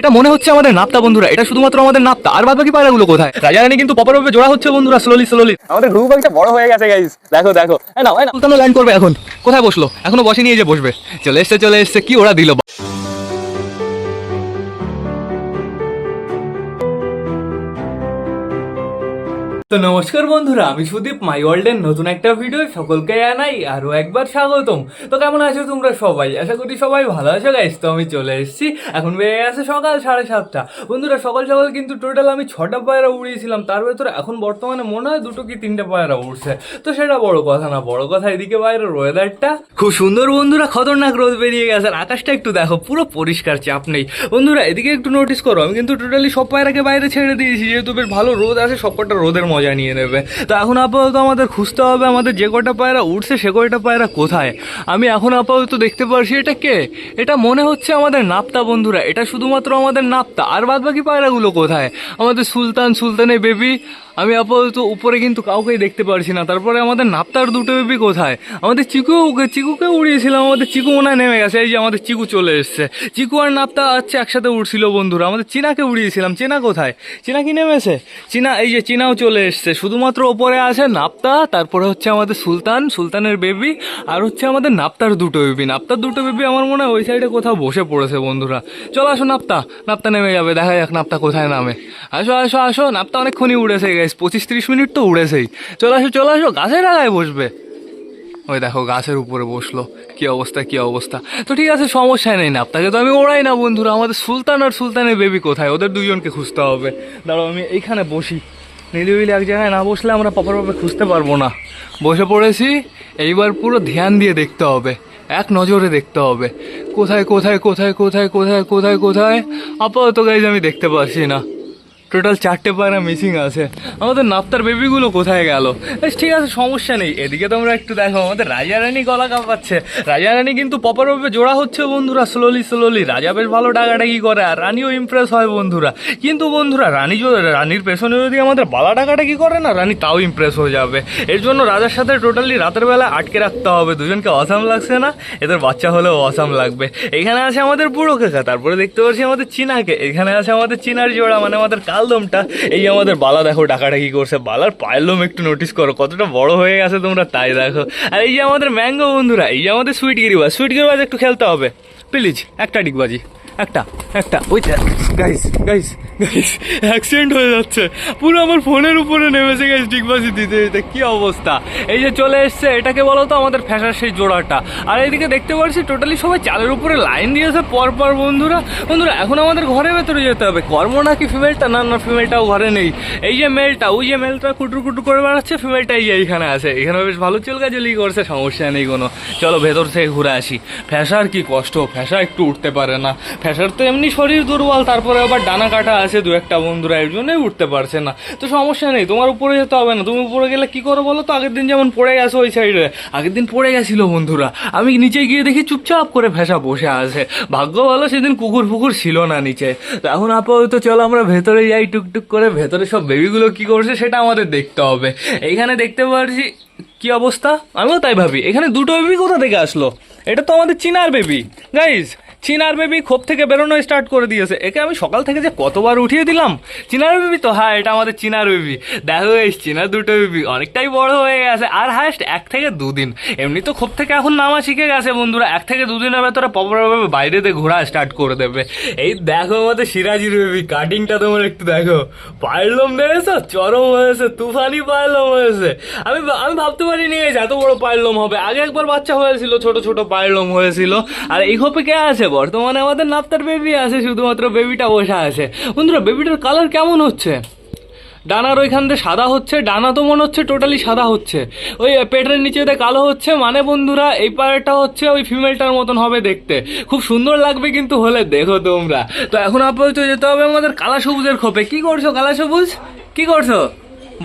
এটা মনে হচ্ছে আমাদের নাপ্তা বন্ধুরা। এটা শুধুমাত্র আমাদের নাপ্তা আর বাদ বাকি পায়রাগুলো কোথায়? রাজা রানী কিন্তু পপার ভাবে জোড়া হচ্ছে বন্ধুরা। স্লোলি স্লোলি আমাদের গ্রুপ একটা বড় হয়ে গেছে গাইস দেখো দেখো। ল্যান্ড করবে এখন। কোথায় বসল? এখনও বসে নিয়ে যে বসবে। চলে এসছে চলে এসছে। কি ওরা দিল? তো নমস্কার বন্ধুরা, আমি সুদীপ মাই ওয়ার্ল্ডের নতুন একটা ভিডিও সকলকে জানাই আরও একবার স্বাগতম। তো কেমন আছো তোমরা সবাই? আশা করি সবাই ভালো আছো গাইস তো আমি চলে এসেছি, এখন বেড়ে গেছে সকাল সাড়ে সাতটা। বন্ধুরা, সকাল সকাল কিন্তু টোটাল আমি ছটা পায়রা উড়িয়েছিলাম, তার ভেতরে এখন বর্তমানে মনে হয় দুটো কি তিনটে পায়রা উড়ছে। তো সেটা বড় কথা না, বড় কথা এদিকে বাইরের ওয়েদারটা খুব সুন্দর বন্ধুরা, খতরনাক রোদ বেরিয়ে গেছে, আর আকাশটা একটু দেখো, পুরো পরিষ্কার, চাপ নেই। বন্ধুরা, এদিকে একটু নোটিস করো, আমি কিন্তু টোটালি সব পায়রাকে বাইরে ছেড়ে দিয়েছি, যেহেতু বেশ ভালো রোদ আছে সব কটা রোদের মজা নিয়ে নেবে। তো এখন আপাতত আমাদের খুঁজতে হবে আমাদের যে কটা পায়রা উঠছে সে কয়টা পায়রা কোথায়? আমি এখন আপাতত দেখতে পারছি এটা কে? এটা মনে হচ্ছে আমাদের নাপ্তা বন্ধুরা। এটা শুধুমাত্র আমাদের নাপ্তা। আর বাদ বাকি পায়রাগুলো কোথায়? আমাদের সুলতান, সুলতানের বেবি আমি আপাতত উপরে কিন্তু কাউকেই দেখতে পারছি না। তারপরে আমাদের নাপ্তার দুটো বেবি কোথায়? আমাদের চিকু চিকুকে উড়িয়েছিলাম, আমাদের চিকু মনে নেমে গেছে। এই যে আমাদের চিকু চলে এসছে। চিকু আর নাপ্তা আছে একসাথে উড়ছিল বন্ধুরা। আমাদের চিনাকে উড়িয়েছিলাম। চেনা কোথায়? চিনা কি নেমেছে? চিনা, এই যে চিনাও চলে এসছে। শুধুমাত্র ওপরে আছে নাপ্তা, তারপরে হচ্ছে আমাদের সুলতান, সুলতানের বেবি, আর হচ্ছে আমাদের নাপ্তার দুটো বেবি। নাপ্তার দুটো বেবি আমার মনে হয় ওই সাইডে কোথাও বসে পড়েছে বন্ধুরা। চলো আসো নাপ্তা। নাপ্তা নেমে যাবে। দেখা যাক নাপ্তা কোথায় নামে। আসো আসো আসো। নাপ্তা অনেকক্ষণই উড়েছে গেছে। পঁচিশ তিরিশ মিনিট তো উড়েছেই। চলে আসো চলে আসো, গাছের আগায় বসবে। ওই দেখো, গাছের উপরে বসল। কি অবস্থা কি অবস্থা? তো ঠিক আছে, সমস্যা নেই না, আপনাকে তো আমি ওড়াই না, বন্ধুরা। আমাদের সুলতান আর সুলতানের বেবি কোথায়? ওদের দুজনকে খুঁজতে হবে। দাঁড়াও, আমি এইখানে বসি। নিলিবিলি এক জায়গায় না বসলে আমরা পাপারভাবে খুঁজতে পারব না। বসে পড়েছি, এইবার পুরো ধ্যান দিয়ে দেখতে হবে। এক নজরে দেখতে হবে। কোথায় কোথায় কোথায় কোথায় কোথায় কোথায় কোথায়? আপাতত গাইজ আমি দেখতে পাচ্ছি না। টোটাল চারটে পায়রা মিসিং আছে। আমাদের নাপ্তার বেবিগুলো কোথায় গেল? ঠিক আছে, সমস্যা নেই। এদিকে তোমরা একটু দেখো, আমাদের রাজা রানী গলা কাঁপাচ্ছে। রাজা রানী কিন্তু পপার ভাবে জোড়া হচ্ছে বন্ধুরা স্লোলি স্লোলি রাজা বেশ ভালো ডাকাডাকি করে, আর রানীও ইমপ্রেস হয় বন্ধুরা। কিন্তু বন্ধুরা, রানী রানীর পেছনে যদি আমাদের বালা ডাকাডাকি করে না, রানী তাও ইমপ্রেস হয়ে যাবে। এর জন্য রাজার সাথে টোটালি রাতের বেলা আটকে রাখতে হবে। দুজনকে অসাম লাগছে না? এদের বাচ্চা হলেও অসাম লাগবে। এখানে আছে আমাদের বুড়ো তারপরে দেখতে পাচ্ছি আমাদের চিনাকে। এখানে আছে আমাদের চিনার জোড়া মানে আমাদের কালদমটা এই আমাদের বালা দেখো ডাকাডাকি করছে। বালার পায়লম একটু নোটিস করো, কতটা বড় হয়ে গেছে তোমরা তাই দেখো। আর এই যে আমাদের ম্যাঙ্গো বন্ধুরা, এই যে আমাদের সুইট গিরিবাজ সুইট গিরিবাজ একটু খেলতে হবে। প্লিজ একটা ডিগবাজি। একটা একটা ওইটা গাইস গাইস গাইস অ্যাক্সিডেন্ট হয়ে যাচ্ছে। পুরো আমার ফোনের উপরে নেমেছে গাইস ডিগবাজি দিতে দিতে। কি অবস্থা? এই যে চলে এসছে, এটাকে বলো তো আমাদের ফ্যাশার সেই জোড়াটা। আর এইদিকে দেখতে পাচ্ছি টোটালি সবাই চালের উপরে লাইন দিয়েছে পর পর বন্ধুরা। বন্ধুরা, এখন আমাদের ঘরের ভেতরে যেতে হবে। কর্ম নাকি ফিমেলটা না না ফিমেলটাও ঘরে নেই। এই যে মেলটা ওই যে মেলটা কুটুর কুটু করে বেড়াচ্ছে ফিমেলটা এই এইখানে আছে। এখানে বেশ ভালো চুলকাচুলি করছে, সমস্যা নেই কোনো। চলো ভেতর থেকে ঘুরে আসি। ফ্যাশার কি কষ্ট? ফ্যাশা একটু উঠতে পারে না। ফ্যাশার তো এমনি শরীর দুর্বল, তারপরে আবার ডানা কাটা আছে দু একটা বন্ধুরা, এর জন্যই উঠতে পারছে না। তো সমস্যা নেই, তোমার উপরে যেতে হবে না। তুমি উপরে গেলে কি করো বলো তো? আগের দিন যেমন পড়ে গেছো ওই সাইডে আগের দিন পড়ে গেছিল বন্ধুরা। আমি নিচে গিয়ে দেখি চুপচাপ করে ফ্যাশা বসে আছে। ভাগ্য ভালো সেদিন কুকুর ফুকুর ছিল না নিচে। এখন আপাতত চলো আমরা ভেতরে যাই, টুকটুক করে। ভেতরে সব বেবিগুলো কি করছে সেটা আমাদের দেখতে হবে। এইখানে দেখতে পারছি কি অবস্থা? আমিও তাই ভাবি। এখানে দুটো বেবি কোথা থেকে আসলো? এটা তো আমাদের চিনার বেবি গাইজ চিনার বেবি খোপ থেকে বেরোনো স্টার্ট করে দিয়েছে। একে আমি সকাল থেকে যে কতবার উঠিয়ে দিলাম। চিনার বেবি তো হ্যাঁ এটা আমাদের চিনার বেবি। দেখো এই চিনার দুটো বেবি, অনেকটাই বড় হয়ে গেছে। আর হায়েস্ট এক থেকে দুদিন। এমনি তো খোপ থেকে এখন নামা শিখে গেছে বন্ধুরা। এক থেকে দুদিনের ভেতরে পপরভাবে বাইরে দিয়ে ঘোরা স্টার্ট করে দেবে। এই দেখো আমাদের সিরাজির বেবি কাটিংটা তোমার একটু দেখো। পায়লম দেখেছ চরম হয়েছে, তুফানি পায়লম হয়েছে। আমি আমি ভাবতে পারিনি এত বড় পায়লম হবে। আগে একবার বাচ্চা হয়েছিল, ছোট ছোট পায়লম হয়েছিল। আর এই খোপে কে আছে? বর্তমানে আমাদের নাপ্তার বেবি আছে, শুধুমাত্র বেবিটা বসে আছে। বন্ধুরা বেবিটার কালার কেমন হচ্ছে? ডানার ওইখান দিয়ে সাদা হচ্ছে, ডানা তো মনে হচ্ছে টোটালি সাদা হচ্ছে। ওই পেটের নিচে দিয়ে কালো হচ্ছে মানে বন্ধুরা, এই পাড়টা হচ্ছে ওই ফিমেলটার মতন হবে দেখতে। খুব সুন্দর লাগবে কিন্তু হলে দেখো তোমরা। তো এখন আপাতত যেতে হবে আমাদের কালা সবুজের খোপে। কি করছ কালা সবুজ কি করছ?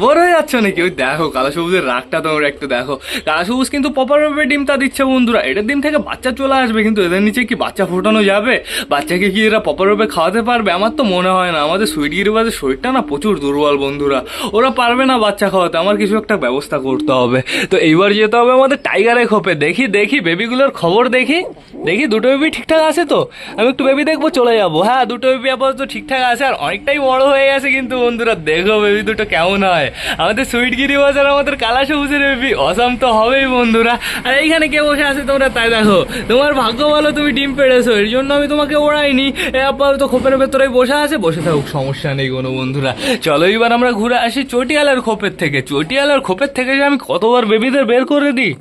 বড় হয়ে যাচ্ছ নাকি? ওই দেখো, কালো সবুজের রাগটা তোমরা একটু দেখো। কালো সবুজ কিন্তু প্রপার ভাবে ডিমটা দিচ্ছে বন্ধুরা। এটার ডিম থেকে বাচ্চা চলে আসবে, কিন্তু এদের নিচে কি বাচ্চা ফোটানো যাবে? বাচ্চাকে কি এরা প্রপার ভাবে খাওয়াতে পারবে? আমার তো মনে হয় না। আমাদের সুইট গিরিবাজের শরীরটা না প্রচুর দুর্বল বন্ধুরা। ওরা পারবে না বাচ্চা খাওয়াতে। আমার কিছু একটা ব্যবস্থা করতে হবে। তো এইবার যেতে হবে আমাদের টাইগারে খোপে। দেখি দেখি বেবিগুলোর খবর দেখি। দেখি, দুটো বেবি ঠিকঠাক আছে তো? আমি একটু বেবি দেখব, চলে যাব। হ্যাঁ দুটো বেবি আপাতত ঠিকঠাক আছে আর অনেকটাই বড় হয়ে গেছে কিন্তু বন্ধুরা। দেখো বেবি দুটো কেমন হয়। আমাদের সুইট গিরি আর আমাদের কালা সবুজের বেবি অসাম তো হবেই বন্ধুরা। আর এইখানে কে বসে আছে তোমরা তাই দেখো। তোমার ভাগ্য ভালো, তুমি ডিম পেড়েছো। এর জন্য আমি তোমাকে ওড়াইনি। আপাতত খোপের ভেতরে বসে আছে। বসে থাকুক, সমস্যা নেই কোনো বন্ধুরা। চলো এইবার আমরা ঘুরে আসি চটিয়ালার খোপের থেকে। চটিয়ালার খোপের থেকে যে আমি কতবার বেবিদের বের করে দিই।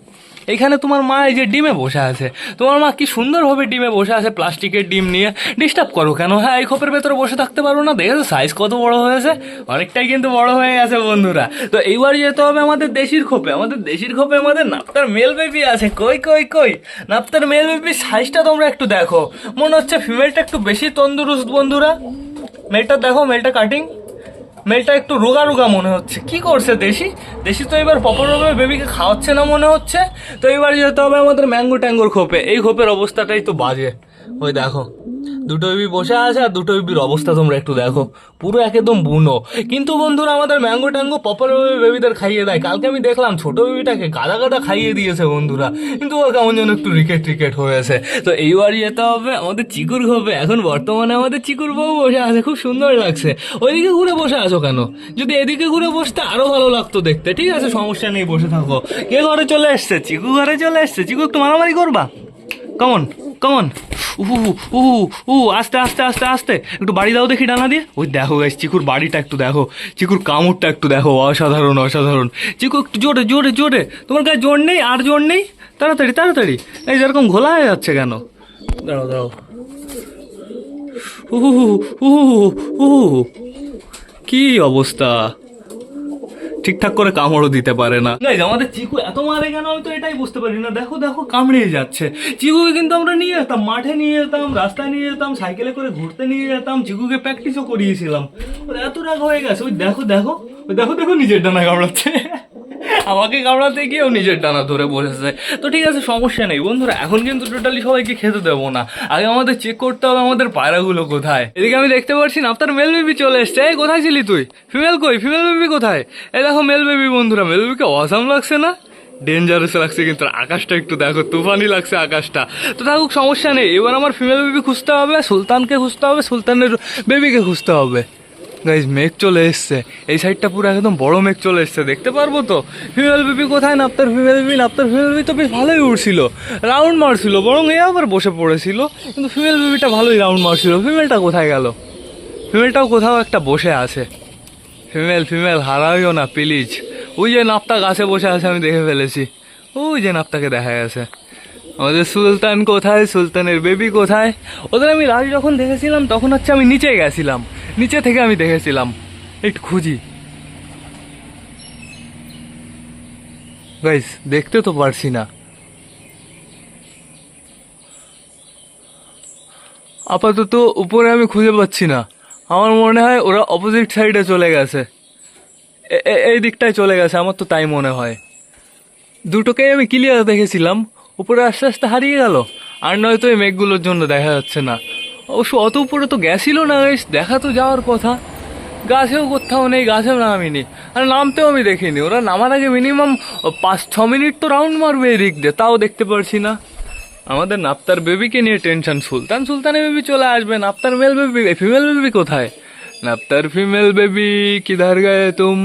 এখানে তোমার মা এই যে ডিমে বসে আছে। তোমার মা কি সুন্দরভাবে ডিমে বসে আছে, প্লাস্টিকের ডিম নিয়ে। ডিস্টার্ব করো কেন? হ্যাঁ এই খোপের ভেতরে বসে থাকতে পারো না। দেখেছ সাইজ কত বড় হয়েছে? অনেকটাই কিন্তু বড় হয়ে গেছে, বন্ধুরা। তো এইবার যেতে হবে আমাদের দেশির খোপে। আমাদের দেশির খোপে আমাদের নাপ্তার মেল বেবি আছে। কই কই কই? নাপ্তার মেল সাইজটা তোমরা একটু দেখো। মনে হচ্ছে ফিমেলটা একটু বেশি তন্দুরুস্ত, বন্ধুরা। মেলটা দেখো মেলটা কাটিং মেলটা একটু রোগা রোগা মনে হচ্ছে। কি করছে দেশি? দেশি তো এবার পপরভাবে বেবিকে খাওয়াচ্ছে না মনে হচ্ছে। তো এবার যেতে হবে আমাদের ম্যাঙ্গো ট্যাঙ্গোর খোপে। এই খোপের অবস্থাটাই তো বাজে। ওই দেখো, দুটো বেবি বসে আছে আর দুটো বেবির অবস্থা তোমরা একটু দেখো। পুরো একদম বুনো। কিন্তু বন্ধুরা, আমাদের ম্যাঙ্গো ট্যাঙ্গো পপরভাবে বেবিদের খাইয়ে দেয়। কালকে আমি দেখলাম ছোট বেবিটাকে গাদা গাদা খাইয়ে দিয়েছে বন্ধুরা। কিন্তু ও কেমন যেন একটু রিকেট টিকেট হয়েছে। তো এইবার যেতে হবে, আমাদের চিকুর খোপে এখন বর্তমানে আমাদের চিকুর বউ বসে আছে, খুব সুন্দর লাগছে। ওইদিকে ঘুরে বসে আছো কেন? যদি এদিকে ঘুরে বসতে আরও ভালো লাগতো দেখতে। ঠিক আছে, সমস্যা নেই, বসে থাকো। কে ঘরে চলে এসছে? চিকু ঘরে চলে এসছে? চিকু, একটু মারামারি করবা? কমন কমন উহু উহু উ আস্তে আস্তে আস্তে আস্তে। একটু বাড়ি দাও দেখি ডানা দিয়ে। ওই দেখো গাইস চিকুর বাড়িটা একটু দেখো। চিকুর কামড়টা একটু দেখো, অসাধারণ অসাধারণ। চিকু, একটু জোরে জোরে জোরে। তোমার গায়ে জোর নেই, আর জোর নেই? তাড়াতাড়ি তাড়াতাড়ি। এই যেরকম ঘোলা হয়ে যাচ্ছে কেন? দাঁড়াও দাঁড়াও। উহু উহু উহু। কি অবস্থা? ঠিকঠাক করে কামড়ও দিতে পারে না। গাইজ আমাদের চিকু এত মারে কেন? আমি তো এটাই বুঝতে পারি না। দেখো দেখো, কামড়িয়ে যাচ্ছে। চিকুকে কিন্তু আমরা নিয়ে যেতাম, মাঠে নিয়ে যেতাম, রাস্তায় নিয়ে যেতাম, সাইকেলে করে ঘুরতে নিয়ে যেতাম, চিকুকে প্র্যাকটিসও করিয়েছিলাম। ওর এত রাগ হয়ে গেছে। ওই দেখো দেখো দেখো দেখো নিজের ডানা কামড়াচ্ছে। আমাকে কামড়াতে গিয়েও নিজের ডানা ধরে বসেছে। তো ঠিক আছে, সমস্যা নেই। বন্ধুরা, এখন কিন্তু টোটালি সবাইকে খেতে দেবো না। আগে আমাদের চেক করতে হবে আমাদের পায়রাগুলো কোথায়। এদিকে আমি দেখতে পাচ্ছি না, আপনার মেল বেবি চলে এসছে। এই, কোথায় ছিলি তুই? ফিমেল কই? ফিমেল বেবি কোথায়? এই দেখো মেল বেবি বন্ধুরা মেল বেবিকে অসাম লাগছে না? ডেঞ্জারাস লাগছে কিন্তু, আকাশটা একটু দেখো, তুফানি লাগছে আকাশটা। তো থাকুক, সমস্যা নেই। এবার আমার ফিমেল বেবি খুঁজতে হবে, সুলতানকে খুঁজতে হবে, সুলতানের বেবিকে খুঁজতে হবে। গাইজ মেঘ চলে এসছে। এই সাইডটা পুরো একদম বড় মেঘ চলে এসছে, দেখতে পারব তো? ফিমেল বেবি কোথায়? নাপ্তার ফিমেল বেবি নাপ্তার ফিমেল বেবি তো বেশ ভালোই উড়ছিল। রাউন্ড মারছিল, বরং এ আবার বসে পড়েছিল। কিন্তু ফিমেল বেবিটা ভালোই রাউন্ড মারছিল। ফিমেলটা কোথায় গেল? ফিমেলটাও কোথাও একটা বসে আছে। ফিমেল ফিমেল হারাইও না প্লিজ ওই যে নাপ্তা গাছে বসে আছে, আমি দেখে ফেলেছি। ওই যে নাপ্তাকে দেখা গেছে। আমাদের সুলতান কোথায়? সুলতানের বেবি কোথায়? ওদের আমি রাজ যখন দেখেছিলাম, তখন হচ্ছে আমি নিচে গেছিলাম। নিচে থেকে আমি দেখেছিলাম। একটু খুঁজি। গাইস দেখতে তো পারছি না। আপাতত উপরে আমি খুঁজে পাচ্ছি না। আমার মনে হয় ওরা অপোজিট সাইডে চলে গেছে। এই দিকটায় চলে গেছে, আমার তো তাই মনে হয়। দুটোকেই আমি ক্লিয়ার দেখেছিলাম। উপরে আস্তে আস্তে হারিয়ে গেল। আর নয়তো এই মেঘগুলোর জন্য দেখা যাচ্ছে না। অবশ্য অত উপরে তো গেছিল না গাইস দেখা তো যাওয়ার কথা। গাছেও কোথাও নেই, গাছেও নামিনি। আর নামতেও আমি দেখিনি। ওরা নামার আগে মিনিমাম পাঁচ, ছ মিনিট তো রাউন্ড মারবে এদিক দিয়ে, তাও দেখতে পারছি না। আমাদের নাপ্তার বেবিকে নিয়ে টেনশন সুলতান সুলতানের বেবি চলে আসবে, নাপ্তার মেল বেবি ফিমেল বেবি কোথায়? নাপ্তার ফিমেল বেবি কিধার গায়ে তুম?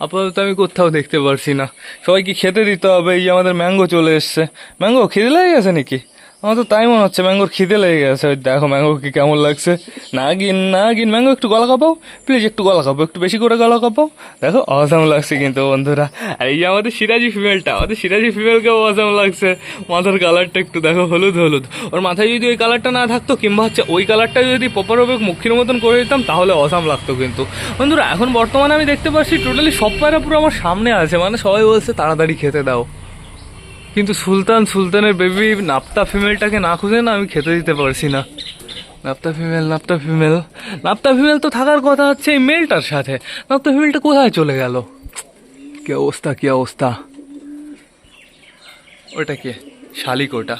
আপাতত আমি কোথাও দেখতে পারছি না। সবাইকে খেতে দিতে হবে, এই যে আমাদের ম্যাঙ্গো চলে এসছে। ম্যাঙ্গো খেতে লেগে গেছে নাকি? আমার তো তাই মনে হচ্ছে, ম্যাঙ্গোর খিদে লেগে গেছে। ওই দেখো, ম্যাঙ্গো কি কেমন লাগছে। না গিন না গিন ম্যাঙ্গো একটু গলা কাপাও। প্লিজ একটু গলা কাপাও, একটু বেশি করে গলা কাপাও। দেখো, অসাম লাগছে কিন্তু, বন্ধুরা। আর এই যে আমাদের সিরাজি ফিমেলটা, আমাদের সিরাজি ফিমেলকেও অসাম লাগছে। মাথার কালারটা একটু দেখো, হলুদ হলুদ। ওর মাথায় যদি ওই কালারটা না থাকতো, কিংবা হচ্ছে ওই কালারটা যদি প্রপারভাবে মুখির মতন করে দিতাম, তাহলে অসাম লাগতো কিন্তু। বন্ধুরা, এখন বর্তমানে আমি দেখতে পাচ্ছি টোটালি সব পায়রা পুরো আমার সামনে আছে। মানে সবাই বলছে, তাড়াতাড়ি খেতে দাও। কিন্তু সুলতান সুলতানের বেবি নাপ্তা ফিমেলটাকে না খুঁজে না আমি খেতে দিতে পারছি না। নাপ্তা ফিমেল নাপ্তা ফিমেল নাপ্তা ফিমেল তো থাকার কথা হচ্ছে এই মেলটার সাথে। নাপ্তা ফিমেলটা কোথায় চলে গেল? কি অবস্থা কি অবস্থা? ওটা কে? শালিক ওটা।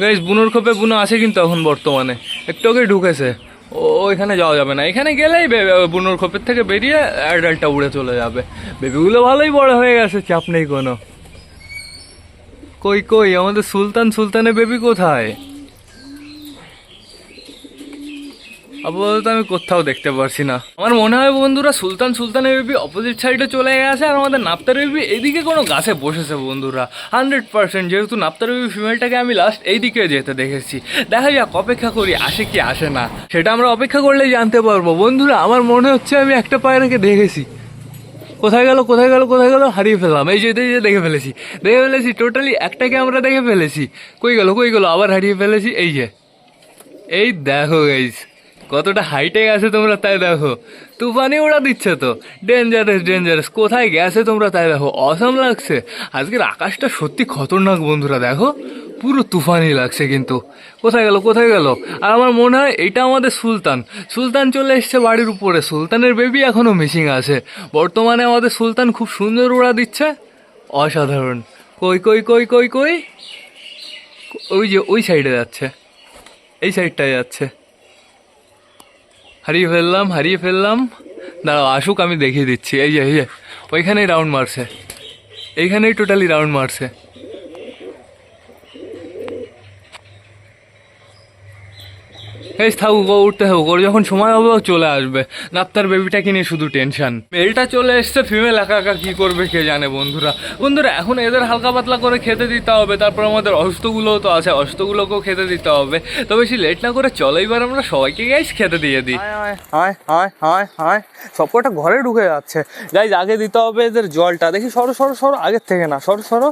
গাইস বুনোর খোপে বুনো আছে কিন্তু এখন বর্তমানে। একটু আগে ঢুকেছে। ও এখানে যাওয়া যাবে না। এখানে গেলেই বুনোর খোপের থেকে বেরিয়ে অ্যাডাল্টটা উড়ে চলে যাবে। বেবিগুলো ভালোই বড় হয়ে গেছে, চাপ নেই কোনো। কই কই, আমাদের সুলতান সুলতানের বেবি কোথায়? আপাতত আমি কোথাও দেখতে পারছি না। আমার মনে হয় বন্ধুরা, সুলতান সুলতানের বেবি অপোজিট সাইডে চলে গেছে আর আমাদের নাপ্তার বেবি এদিকে কোনো গাছে বসেছে বন্ধুরা। হান্ড্রেড পার্সেন্ট যেহেতু নাপ্তার বেবি ফিমেলটাকে আমি লাস্ট এই দিকে যেতে দেখেছি। দেখা যাক, অপেক্ষা করি, আসে কি আসে না। সেটা আমরা অপেক্ষা করলেই জানতে পারব। বন্ধুরা, আমার মনে হচ্ছে আমি একটা পায়রাকে দেখেছি। কোথায় গেল কোথায় গেল কোথায় গেল? হারিয়ে ফেললাম। এই যে যে, দেখে ফেলেছি। দেখে ফেলেছি টোটালি একটাকে আমরা দেখে ফেলেছি। কই গেল কই গেল? আবার হারিয়ে ফেলেছি, এই যে। এই দেখো গাইস কতটা হাইটে গেছে তোমরা তাই দেখো। তুফানি ওড়া দিচ্ছে তো। ডেঞ্জারাস ডেঞ্জারাস কোথায় গেছে তোমরা তাই দেখো। অসম লাগছে। আজকের আকাশটা সত্যি খতরনাক বন্ধুরা, দেখো। পুরো তুফানি লাগছে কিন্তু। কোথায় গেল কোথায় গেল? আর আমার মনে হয় এটা আমাদের সুলতান। সুলতান চলে এসছে বাড়ির উপরে। সুলতানের বেবি এখনও মিসিং আছে। বর্তমানে আমাদের সুলতান খুব সুন্দর উড়া দিচ্ছে। অসাধারণ। কই কই কই কই কই? ওই যে, ওই সাইডে যাচ্ছে। এই সাইডটায় যাচ্ছে। হারিয়ে ফেললাম হারিয়ে ফেললাম। দাঁড়াও, আসুক, আমি দেখিয়ে দিচ্ছি। এই যে এই যে, ওইখানেই রাউন্ড মারছে। এইখানেই টোটালি রাউন্ড মারছে। এই থাকুক উঠতে থাকুক, ওর যখন সময় হবে, ও চলে আসবে। নাপ্তার বেবিটাকে নিয়ে শুধু টেনশন মেলটা চলে এসছে ফিমেল একা একা কী করবে কে জানে বন্ধুরা। বন্ধুরা, এখন এদের হালকা পাতলা করে খেতে দিতে হবে, তারপর আমাদের অস্ত্রগুলোও তো আছে অস্ত্রগুলোকেও খেতে দিতে হবে। তো বেশি লেট না করে চলো, এবার আমরা সবাইকে গাইস খেতে দিয়ে দিই। হায় সবকটা ঘরে ঢুকে যাচ্ছে। গাইজ আগে দিতে হবে এদের জলটা। দেখি, সরো সরো সরো আগের থেকে না, সরো সরো।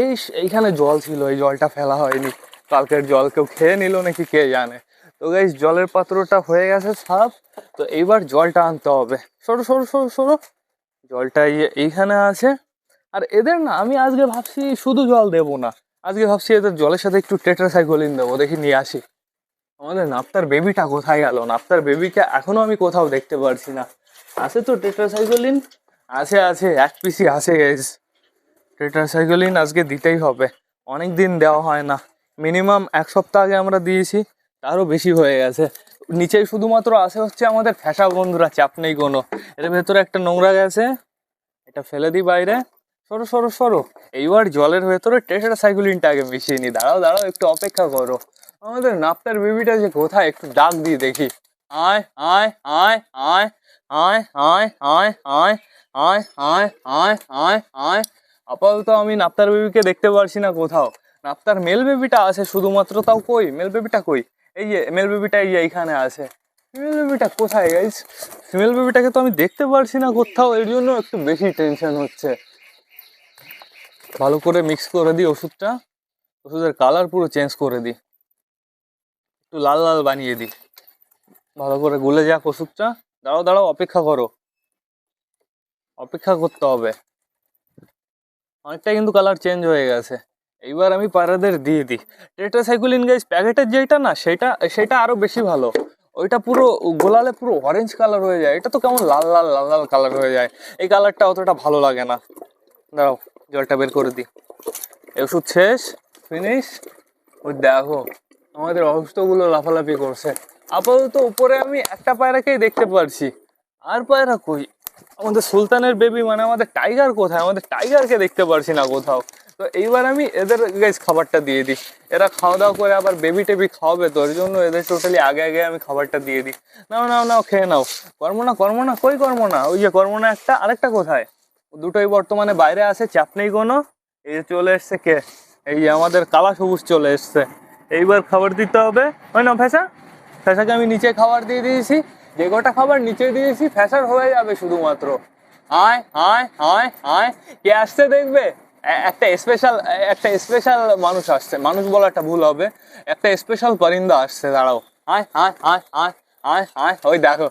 এই এইখানে জল ছিল, এই জলটা ফেলা হয়নি। কালকের জল কেউ খেয়ে নিল নাকি, কে জানে। তো গাইজ জলের পাত্রটা হয়ে গেছে সাফ। তো এইবার জলটা আনতে হবে। সরো সরো সরো সরো। জলটা এই- এইখানে আছে। আর এদের না, আমি আজকে ভাবছি শুধু জল দেবো না। আজকে ভাবছি এদের জলের সাথে একটু টেট্রাসাইক্লিন দেবো। দেখি নিয়ে আসি। আমাদের নাপ্তার বেবিটা কোথায় গেল? নাপ্তার বেবিকে এখনও আমি কোথাও দেখতে পারছি না। আছে তো টেট্রাসাইক্লিন আছে আছে। এক পিসি আছে গেস টেট্রাসাইক্লিন আজকে দিতেই হবে। অনেক দিন দেওয়া হয় না। মিনিমাম এক সপ্তাহ আগে আমরা দিয়েছি। তারও বেশি হয়ে গেছে নিচে শুধুমাত্র আছে হচ্ছে আমাদের ফ্যাসা বন্ধুরা চাপ নেই কোনো এর ভেতরে একটা নোংরা গেছে এটা ফেলে দিই বাইরে সরো সরো সরো এইবার জলের ভেতরে টেট্রাসাইক্লিনটা আগে মিশিয়ে নি দাঁড়াও দাঁড়াও একটু অপেক্ষা করো আমাদের নাপ্তার বেবিটা যে কোথায় একটু ডাক দিয়ে দেখি আয় আয় আয় আয় আয় আয় আয় আয় আয় আয় আয় আয় আয় আপাতত আমি নাপ্তার বেবিকে দেখতে পারছি না কোথাও নাপ্তার মেল বেবিটা আছে শুধুমাত্র তাও কই মেল বেবিটা কই এই যে মেল বেবিটা এই এইখানে আছে। ফিমেল বেবিটা কোথায় গাইস ফিমেল বেবিটাকে তো আমি দেখতে পারছি না কোথাও, এর জন্য একটু বেশি টেনশন হচ্ছে। ভালো করে মিক্স করে দিই ওষুধটা। ওষুধের কালার পুরো চেঞ্জ করে দিই। একটু লাল লাল বানিয়ে দিই। ভালো করে গুলে যাক ওষুধটা। দাঁড়াও দাঁড়াও, অপেক্ষা করো। অপেক্ষা করতে হবে। অনেকটা কিন্তু কালার চেঞ্জ হয়ে গেছে। এইবার আমি পায়রাদের দিয়ে দিই। টেট্রাসাইক্লিন গাইস প্যাকেটের যেটা না, সেটা সেটা আরও বেশি ভালো। ওইটা পুরো গোলালে পুরো অরেঞ্জ কালার হয়ে যায়। এটা তো কেমন লাল লাল লাল লাল কালার হয়ে যায়। এই কালারটা অতটা ভালো লাগে না। দাঁড়াও, জলটা বের করে দিই। ওষুধ শেষ ফিনিশ ওই দেখো, আমাদের অসুস্থগুলো লাফালাফি করছে। আপাতত উপরে আমি একটা পায়রাকেই দেখতে পারছি। আর পায়রা কই? আমাদের সুলতানের বেবি মানে আমাদের টাইগার কোথায়? আমাদের টাইগারকে দেখতে পারছি না কোথাও। তো এইবার আমি এদের গাইজ খাবারটা দিয়ে দিই। এরা খাওয়া দাওয়া করে আবার বেবি টেবি খাওয়াবে তো ওর জন্য এদের টোটালি আগে আগে আমি খাবারটা দিয়ে দিই। নাও নাও নাও, খেয়ে নাও। কর্ম না কর্ম না কই কর্ম না ওই যে কর্ম না একটা, আরেকটা কোথায়? দুটোই বর্তমানে বাইরে আছে, চাপ নেই কোনো। এই চলে এসছে কে? এই যে আমাদের কালা সবুজ চলে এসছে। এইবার খাবার দিতে হবে। ওই না ফ্যাসা ফ্যাসাকে আমি নিচে খাবার দিয়ে দিয়েছি। যে কটা খাবার নিচে দিয়েছি ফ্যাসার হয়ে যাবে শুধুমাত্র। আয় আয় আয় আয়। কে আসছে দেখবে? একটা স্পেশাল একটা স্পেশাল মানুষ আসছে। মানুষ বলাটা ভুল হবে। একটা স্পেশাল পরিন্দা আসছে, দাঁড়াও। আয় আয় আয় আয় আয় আয়, ওই দেখো।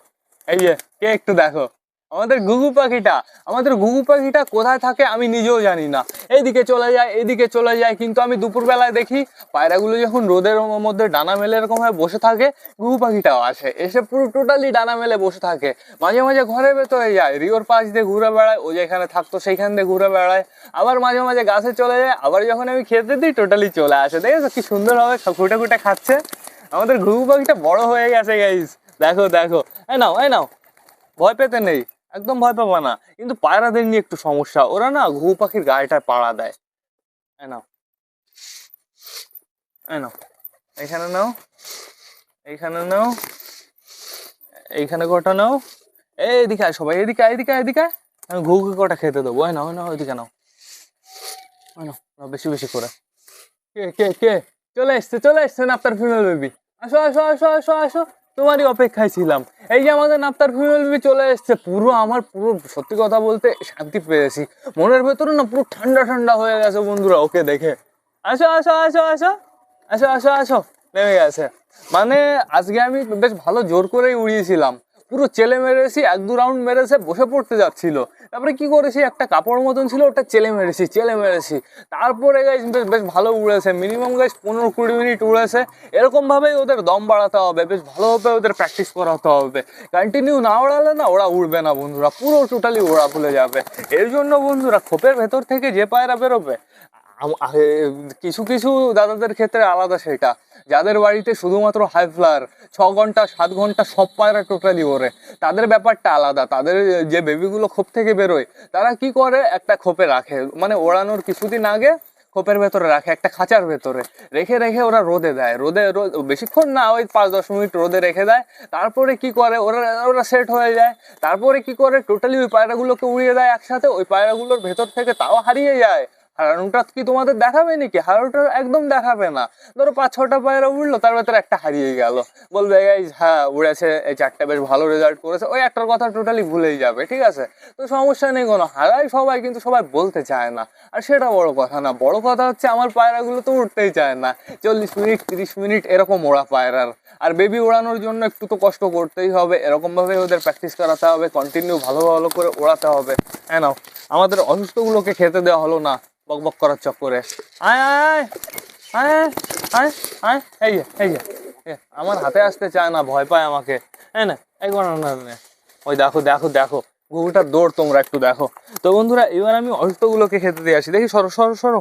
এই যে, কে একটু দেখো। আমাদের ঘুঘু পাখিটা, আমাদের ঘুঘু পাখিটা কোথায় থাকে আমি নিজেও জানি না। এইদিকে চলে যায়, এইদিকে চলে যায়, কিন্তু আমি দুপুরবেলায় দেখি পায়রাগুলো যখন রোদের মধ্যে ডানা মেলে এরকম ভাবে বসে থাকে, ঘুঘু পাখিটাও আসে। এসে পুরো টোটালি ডানা মেলে বসে থাকে। মাঝে মাঝে ঘরের ভেতরে যায়, রিওর পাশ দিয়ে ঘুরে বেড়ায়, ও যেখানে থাকতো সেইখান দিয়ে ঘুরে বেড়ায়। আবার মাঝে মাঝে গাছে চলে যায়, আবার যখন আমি খেতে দিই টোটালি চলে আসে। দেখেছ কি সুন্দর হবে খুঁটে খুঁটে খাচ্ছে। আমাদের ঘুঘু পাখিটা বড় হয়ে গেছে গাইস দেখো দেখো। এই নাও এই নাও। ভয় পেতে নেই। একদম ভয় পাবা না। কিন্তু পায়রাদের নিয়ে একটু সমস্যা ওরা না ঘুঘু পাখির গায়েটায় পাড়া দেয়। নাও। নাও। এইখানে নাও। এইখানে নাও। এইখানে কটা নাও। এই এদিকে আয় সবাই এদিকে এদিকে এদিকে। আমি ঘুঘুকে কটা খেতে দেবো। নাও ওই নাও ওইদিকে নাও। নাও, বেশি বেশি করে। কে কে কে? চলে এসছে চলে এসছে আপনার ফিমেল বেবি আসো আসো আসো আসো আসো। তোমারই অপেক্ষায় ছিলাম। এই যে আমাদের নাপ্তার ফিমেল বি চলে এসছে, পুরো আমার পুরো সত্যি কথা বলতে শান্তি পেয়েছি। মনের ভেতরে না পুরো ঠান্ডা ঠান্ডা হয়ে গেছে বন্ধুরা, ওকে দেখে। আসো আসো আসো আসো আসো আসো আসো, নেমে গেছে। মানে আজকে আমি বেশ ভালো জোর করেই উড়িয়েছিলাম। পুরো চেলে মেরেছি এক দু রাউন্ড মেরেছে বসে পড়তে যাচ্ছিল। তারপরে কি করেছি? একটা কাপড় মতন ছিল, ওটা চেলে মেরেছি চেলে মেরেছি। তারপরে গাইজ বেশ বেশ ভালো উড়েছে। মিনিমাম গাইজ পনেরো কুড়ি মিনিট উড়েছে। এরকমভাবেই ওদের দম বাড়াতে হবে, বেশ ভালোভাবে ওদের প্র্যাকটিস করাতে হবে। কন্টিনিউ না ওড়ালে না ওরা উড়বে না বন্ধুরা, পুরো টোটালি ওড়া ভুলে যাবে। এর জন্য বন্ধুরা, খোপের ভেতর থেকে যে পায়রা বেরোবে কিছু কিছু দাদাদের ক্ষেত্রে আলাদা সেটা। যাদের বাড়িতে শুধুমাত্র হাই ফ্লার ছ ঘণ্টা, সাত ঘণ্টা সব পায়রা টোটালি ওরে তাদের ব্যাপারটা আলাদা। তাদের যে বেবিগুলো খোপ থেকে বেরোয়, তারা কি করে? একটা খোপে রাখে। মানে ওড়ানোর কিছুদিন আগে খোপের ভেতরে রাখে, একটা খাঁচার ভেতরে। রেখে রেখে ওরা রোদে দেয়। রোদে, রোদ, বেশিক্ষণ না, ওই পাঁচ দশ মিনিট রোদে রেখে দেয়। তারপরে কি করে? ওরা ওরা সেট হয়ে যায়। তারপরে কি করে? টোটালি ওই পায়রাগুলোকে উড়িয়ে দেয় একসাথে। ওই পায়রাগুলোর ভেতর থেকে তাও হারিয়ে যায়। হারানোটা কি তোমাদের দেখাবে নাকি? হারানোটা একদম দেখাবে না। ধরো পাঁচ ছটা পায়রা উঠল তার ভেতরে একটা হারিয়ে গেল। বলবে গাইজ হ্যাঁ উড়েছে, এই চারটা বেশ ভালো রেজাল্ট করেছে। ওই একটার কথা টোটালি ভুলেই যাবে, ঠিক আছে? তো সমস্যা নেই কোনো। হারাই সবাই, কিন্তু সবাই বলতে চায় না। আর সেটা বড় কথা না। বড় কথা হচ্ছে, আমার পায়রাগুলো তো উঠতেই চায় না। চল্লিশ মিনিট, তিরিশ মিনিট এরকম ওড়া পায়রার। আর বেবি ওড়ানোর জন্য একটু তো কষ্ট করতেই হবে। এরকমভাবে ওদের প্র্যাকটিস করাতে হবে। কন্টিনিউ ভালো ভালো করে ওড়াতে হবে। হ্যাঁ নাও, আমাদের অসুস্থগুলোকে খেতে দেওয়া হলো না বক বক করার চক্করে। আয় আয় আয় আয় আয় এই আমার হাতে আসতে চায় না, ভয় পায় আমাকে। হ্যাঁ না, এই করো না। ওই দেখো দেখো দেখো গুগুটার দৌড় তোমরা একটু দেখো। তো বন্ধুরা, এবার আমি অসুস্থগুলোকে খেতে দিয়ে আসি। দেখি, সরো সরো সরো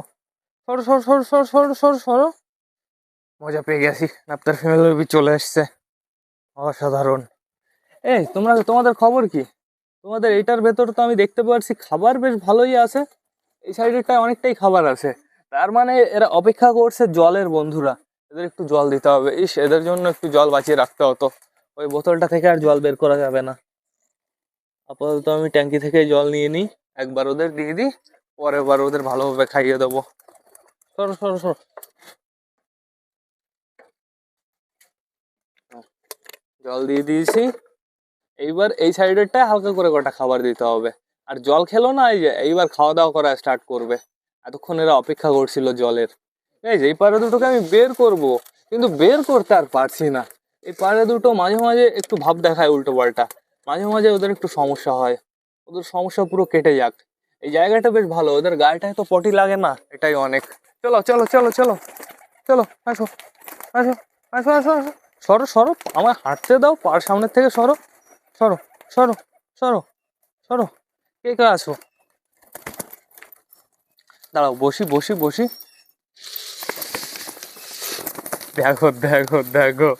সরো সরো সরো সরো সরো সরো সরো। মজা পেয়ে গেছি, আপনার ফ্যামিলি চলে এসছে অসাধারণ। এই, তোমরা, তোমাদের খবর কি? তোমাদের এইটার ভেতর তো আমি দেখতে পাচ্ছি খাবার বেশ ভালোই আছে। এই সাইডেরটায় অনেকটাই খাবার আছে। তার মানে এরা অপেক্ষা করছে জলের বন্ধুরা। এদের একটু জল দিতে হবে। ইস, এদের জন্য একটু জল বাঁচিয়ে রাখতে হতো। ওই বোতলটা থেকে আর জল বের করা যাবে না। আপাতত আমি ট্যাঙ্কি থেকে জল নিয়ে নিই। একবার ওদের দিয়ে দিই পরের বার ওদের ভালোভাবে খাইয়ে দেবো। সরো সরো সরো। জল দিয়ে দিয়েছি। এইবার এই সাইডেরটায় হালকা করে কটা খাবার দিতে হবে। আর জল খেলো না, এই যে এইবার খাওয়া দাওয়া করা স্টার্ট করবে। এতক্ষণ এরা অপেক্ষা করছিল জলের। এই যে এই পাড়া দুটোকে আমি বের করব, কিন্তু বের করতে আর পারছি না। এই পাড়া দুটো মাঝে মাঝে একটু ভাব দেখায় উল্টো পাল্টা। মাঝে মাঝে ওদের একটু সমস্যা হয়। ওদের সমস্যা পুরো কেটে যাক। এই জায়গাটা বেশ ভালো, ওদের গায়েটায় তো পটি লাগে না, এটাই অনেক। চলো চলো চলো চলো চলো, আসো আসো আসো আসো আসো। সরো সরো, আমার হাঁটতে দাও পার সামনের থেকে সরো। সরো সরো সরো সরো, কে কে আসো দাঁড়াও, বসি বসি বসি। দেখো দেখো দেখো।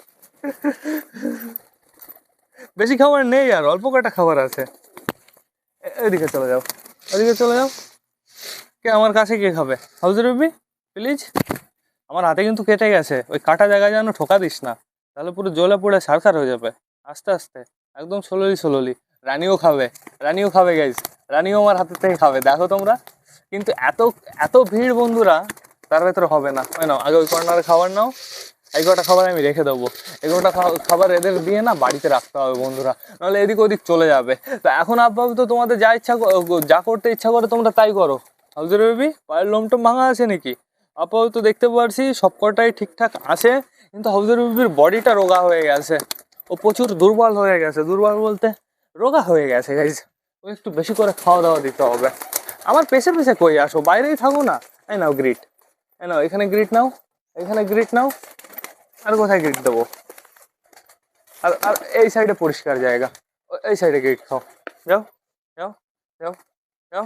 বেশি খাবার নেই আর, অল্প কটা খাবার আছে। এদিকে চলে যাও, এদিকে চলে যাও। কে, আমার কাছে কে খাবে? হাউজের বেবি প্লিজ? আমার হাতে কিন্তু কেটে গেছে। ওই কাটা জায়গায় যেন ঠোকা দিস না। তাহলে পুরো জলে পুড়ে সারখার হয়ে যাবে। আস্তে আস্তে। একদম স্লোলি স্লোলি। রানিও খাবে রানিও খাবে গাইজ রানিও আমার হাতের থেকে খাবে, দেখো তোমরা। কিন্তু এত এত ভিড় বন্ধুরা, তার ভেতরে হবে না। হয় নাও, আগে ওই কর্নারে খাবার নাও, এই কটা খাবার আমি রেখে দেবো। এই কটা খাবার এদের দিয়ে না বাড়িতে রাখতে হবে বন্ধুরা, নাহলে এদিক ওদিক চলে যাবে। তো এখন আপাতত তোমাদের যা ইচ্ছা যা করতে ইচ্ছা করে তোমরা তাই করো। হাউজের বেবি, পায়ের লোমটোম ভাঙা আছে নাকি? আপাতত দেখতে পারছি সব কটাই ঠিকঠাক আছে, কিন্তু হাউজের বেবির বডিটা রোগা হয়ে গেছে। ও প্রচুর দুর্বল হয়ে গেছে। দুর্বল বলতে রোগা হয়ে গেছে গাইজ ও একটু বেশি করে খাওয়া দাওয়া দিতে হবে। আমার পেছে পেছে কই আসো? বাইরেই থাকো না? এই নাও গ্রিট এই নাও, এখানে গ্রিট নাও, এখানে গ্রিট নাও, আর কোথায় গ্রিট দেবো? আর আর এই সাইডে পরিষ্কার জায়গা। এই সাইডে গ্রিট খাও। যাও যাও যাও যাও।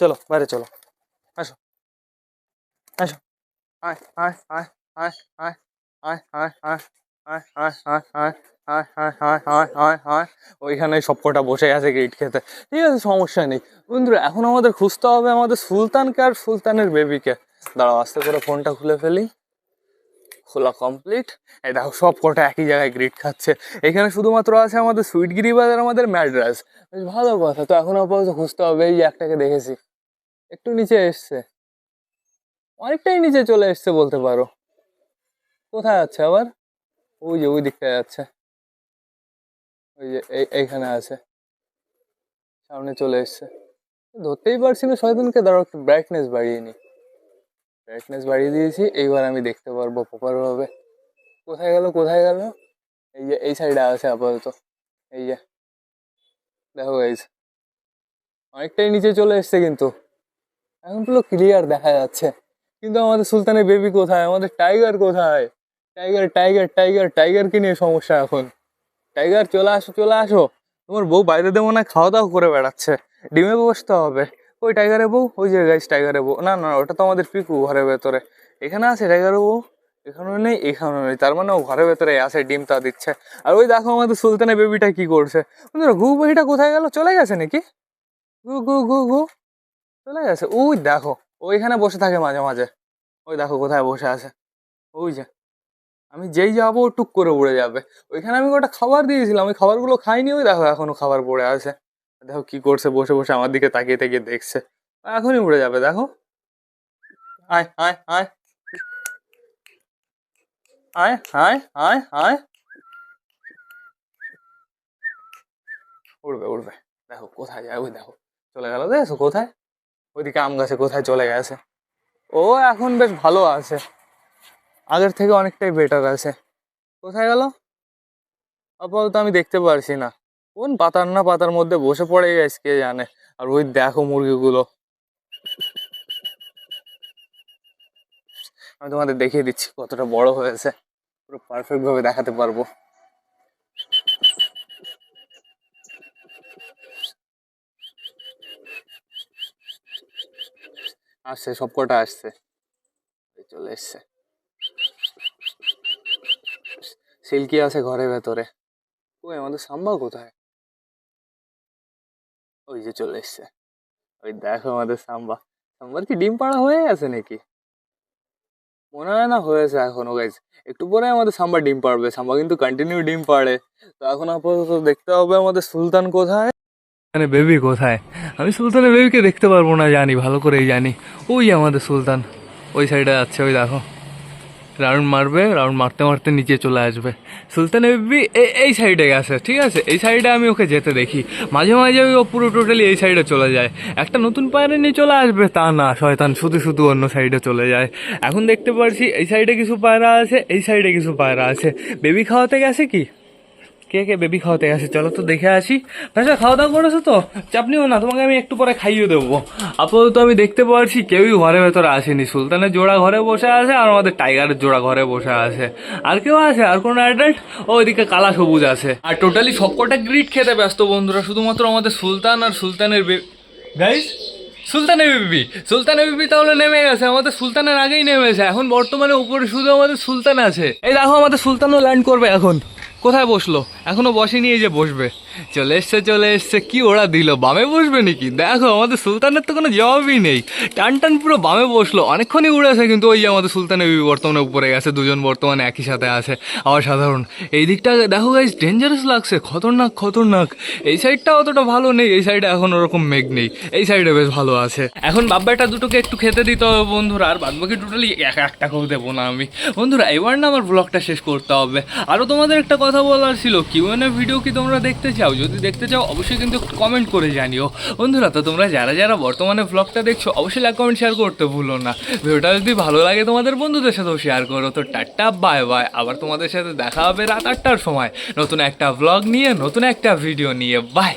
চলো, বাইরে চলো। আসো। আসো। আয় আয় আয় ওইখানে সব কটা বসে আছে গেট খেতে। ঠিক আছে, সমস্যা নেই। বন্ধুরা, এখন আমাদের খুঁজতে হবে আমাদের সুলতানকে আর সুলতানের বেবিকে দাঁড়াও, আস্তে করে ফোনটা খুলে ফেলি। খোলা কমপ্লিট এই দেখো, সব কটা একই জায়গায় গ্রিট খাচ্ছে। এখানে শুধুমাত্র আছে আমাদের সুইট গিরিবাজ আর আমাদের ম্যাড্রাস ভালো কথা। তো এখন আপাতত খুঁজতে হবে, এই একটাকে দেখেছি। একটু নিচে এসছে। অনেকটাই নিচে চলে এসছে বলতে পারো। কোথায় আছে আবার? ওই যে, ওই দিকটায় যাচ্ছে ওই যে, এই, এইখানে আছে। সামনে চলে এসছে। ধরতেই পারছি না শয়তানকে। দাঁড়াও, একটু ব্রাইটনেস বাড়িয়ে নি ব্রাইটনেস বাড়িয়ে দিয়েছি। এইবার আমি দেখতে পারব প্রপারভাবে কোথায় গেল কোথায় গেল? এই যে, এই সাইডে আছে আপাতত। এই যে, দেখো গাইজ অনেকটাই নিচে চলে এসছে কিন্তু। এখন পুরো ক্লিয়ার দেখা যাচ্ছে। কিন্তু আমাদের সুলতানের বেবি কোথায়? আমাদের টাইগার কোথায়? টাইগার টাইগার টাইগার টাইগারকে নিয়ে সমস্যা এখন। টাইগার চলে আসো চলে আসো। তোমার বউ বাইরে দেবো না খাওয়া দাওয়া করে বেড়াচ্ছে। ডিমে বসতে হবে। ওই টাইগারের বউ? ওই যে গাইস টাইগারের বউ। না না, ওটা তো আমাদের পিকু ঘরের ভেতরে। এখানে আছে টাইগারের বউ? এখানেও নেই এখানেও নেই। তার মানে ও ঘরের ভেতরে আছে, ডিম তা দিচ্ছে। আর ওই দেখো আমাদের সুলতানের বেবিটা কি করছে। ঘু পাখিটা কোথায় গেল? চলে গেছে নাকি? ঘু ঘু ঘু ঘু। চলে গেছে। ওই দেখো ওইখানে বসে থাকে মাঝে মাঝে। ওই দেখো কোথায় বসে আছে। ওই যে, আমি যেই যাব টুক করে উড়ে যাবে। ওইখানে আমি ওটা খাবার দিয়েছিলাম, ওই খাবারগুলো খাইনি, ওই দেখো এখনও খাবার পড়ে আছে। দেখো কি করছে, বসে বসে আমার দিকে তাকিয়ে তাকিয়ে দেখছে। এখনই উড়ে যাবে, দেখো। আয় আয় আয়। আয় আয় আয় আয়। উড়বে উড়বে। দেখো কোথায় যায়, ওই দেখো। চলে গেল দেখো কোথায়? ওইদিকে আম গাছে কোথায় চলে গেছে। ও এখন বেশ ভালো আছে। আগের থেকে অনেকটাই বেটার আছে। কোথায় গেল? আপাতত আমি দেখতে পারছি না। কোন পাতার না পাতার মধ্যে বসে পড়ে গেছে কে জানে? আর ওই দেখো মুরগিগুলো। আমি তোমাদের দেখিয়ে দিচ্ছি কতটা বড় হয়েছে। পুরো পারফেক্টভাবে দেখাতে পারব। আসছে, সব কটা আসছে। চলে এসছে। সিল্কি আছে ঘরের ভেতরে। ওই আমাদের সাম্বা কোথায়? ওই যে চলে এসছে। ওই দেখো আমাদের সাম্বা। সাম্বার কি ডিম পাড়া হয়ে গেছে নাকি? মনে হয় না হয়েছে এখনও গাইজ একটু পরে আমাদের সাম্বা ডিম পাড়বে। সাম্বা কিন্তু কন্টিনিউ ডিম পাড়ে। তো এখন আপাতত দেখতে হবে আমাদের সুলতান কোথায়। মানে বেবি কোথায়? আমি সুলতানের বেবিকে দেখতে পারব না, জানি, ভালো করেই জানি। ওই আমাদের সুলতান। ওই সাইডে যাচ্ছে ওই দেখো। রাউন্ড মারবে, রাউন্ড মারতে মারতে নিচে চলে আসবে। সুলতানের বেবি এই সাইডে গেছে ঠিক আছে? এই সাইডে আমি ওকে যেতে দেখি। মাঝে মাঝে ওই ও পুরো টোটালি এই সাইডে চলে যায়। একটা নতুন পায়রা নিয়ে চলে আসবে, তা না, শয়তান শুধু শুধু অন্য সাইডে চলে যায়। এখন দেখতে পারছি, এই সাইডে কিছু পায়রা আছে, এই সাইডে কিছু পায়রা আছে। বেবি খাওয়াতে গেছে কি? কে কে বেবি খাওয়াতে গেছে চলো তো দেখে আসি। ভাষা খাওয়া দাওয়া করেছ তো? চাপ নিও না, তোমাকে আমি একটু পরে খাইয়ে দেবো। আপাতত আমি দেখতে পাচ্ছি কেউই ঘরের ভেতরে আসেনি। সুলতানের জোড়া ঘরে বসে আছে আর আমাদের টাইগারের জোড়া ঘরে বসে আছে। আর কেউ আছে? আর কোনো অ্যাডাল্ট ওইদিকে কালা সবুজ আছে। আর টোটালি সবকটা গ্রিট খেতে ব্যস্ত বন্ধুরা, শুধুমাত্র আমাদের সুলতান আর সুলতানের গাইস সুলতানের বিবি সুলতানের বিবি তাহলে নেমে গেছে। আমাদের সুলতানের আগেই নেমেছে। এখন বর্তমানে উপরে শুধু আমাদের সুলতান আছে। এই দেখো, আমাদের সুলতানও ল্যান্ড করবে এখন। কোথায় বসল? এখনও বসেনি এই যে বসবে। চলে এসছে চলে এসছে। কি ওরা দিল? বামে বসবে নাকি? দেখো, আমাদের সুলতানের তো কোনো জবাবই নেই। টান টান পুরো বামে বসল। অনেকক্ষণই উড়েছে কিন্তু ওই যে আমাদের সুলতানের বর্তমানে উপরে গেছে। দুজন বর্তমানে একই সাথে আছে। আবার সাধারণ এই দিকটা, দেখো গাইজ ডেঞ্জারাস লাগছে। খতরনাক খতরনাক। এই সাইডটা অতটা ভালো নেই। এই সাইডে এখন ওরকম মেঘ নেই। এই সাইডে বেশ ভালো আছে। এখন বাব্বাটা দুটোকে একটু খেতে দিতে হবে বন্ধুরা। আর বাদবাকি টোটালি এক একটাকেও দেবো না আমি। বন্ধুরা, এবার না আমার ব্লগটা শেষ করতে হবে। আরও তোমাদের একটা কথা বলার ছিল কি? কিউএনএ ভিডিও কি তোমরা দেখতে চাও? যদি দেখতে চাও, অবশ্যই কিন্তু কমেন্ট করে জানিও। বন্ধুরা, তো তোমরা যারা যারা বর্তমানে ব্লগটা দেখছ, অবশ্যই লাইক কমেন্ট শেয়ার করতে ভুলো না। ভিডিওটা যদি ভালো লাগে তোমাদের বন্ধুদের সাথেও শেয়ার করো। তো টাটা বাই বাই আবার তোমাদের সাথে দেখা হবে রাত আটটার সময়। নতুন একটা ব্লগ নিয়ে, নতুন একটা ভিডিও নিয়ে। বাই